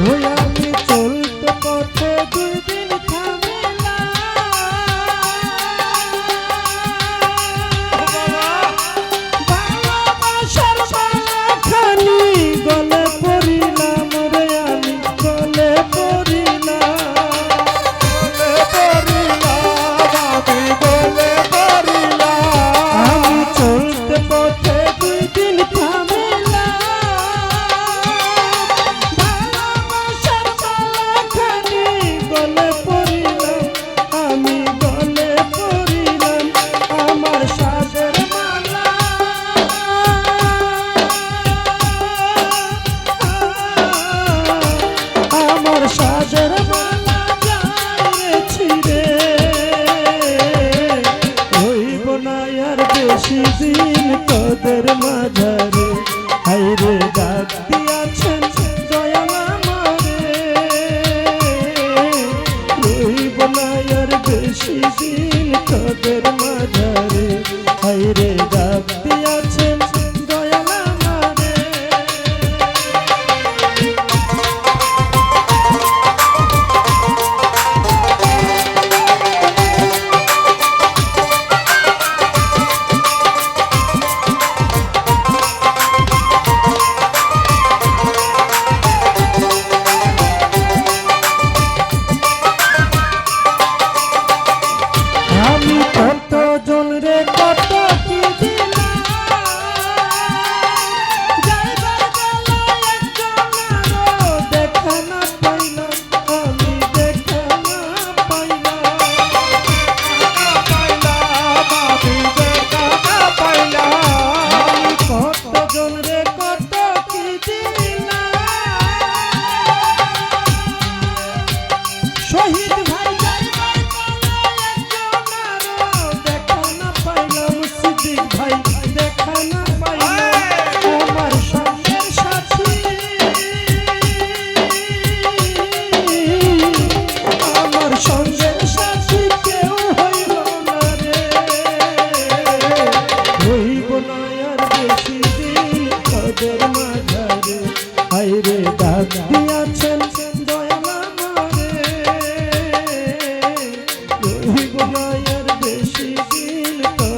Voy a আসি দিন তোদের মাঝারে। হাইরে ডাক দিয়াছেন রইব না আর বেশি দিন Thank you. বেশি